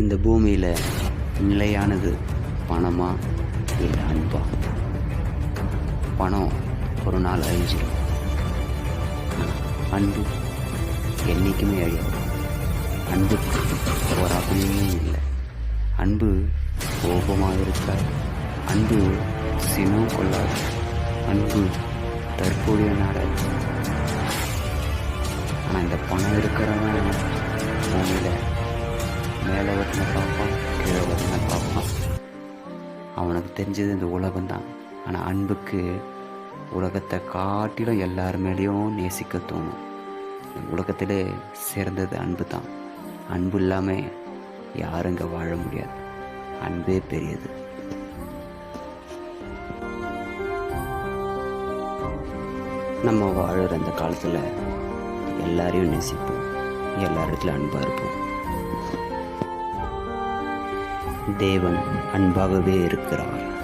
இந்த பூமியில் நிலையானது பணமா இல்லை அன்பா? பணம் ஒரு நாள் அழிஞ்சிடும் அன்பு என்றைக்குமே அழியும் அன்புக்கு ஒரு அபிநயம் இல்லை. அன்பு கோபமாக இருக்காது. அன்பு சினம் கொள்ளாது. அன்பு தற்போதைய நாடாது ஆனால் இந்த பணம் இருக்கிறவன் பூமியில் மேலே பார்ப்பான் கீழே வரன பார்ப்பான் அவனுக்கு தெரிஞ்சது இந்த உலகம்தான் ஆனால் அன்புக்கு உலகத்தை காட்டிலும் எல்லார் மேலேயும் நேசிக்க தோணும். இந்த உலகத்திலே சிறந்தது அன்பு தான். அன்பு இல்லாமல் யாரும் இங்கே வாழ முடியாது. அன்பே பெரியது. நம்ம வாழுற அந்த காலத்தில் எல்லாரையும் நேசிப்போம். எல்லாரிடத்துல அன்பாக இருப்போம். தேவன் அன்பாகவே இருக்கிறார்.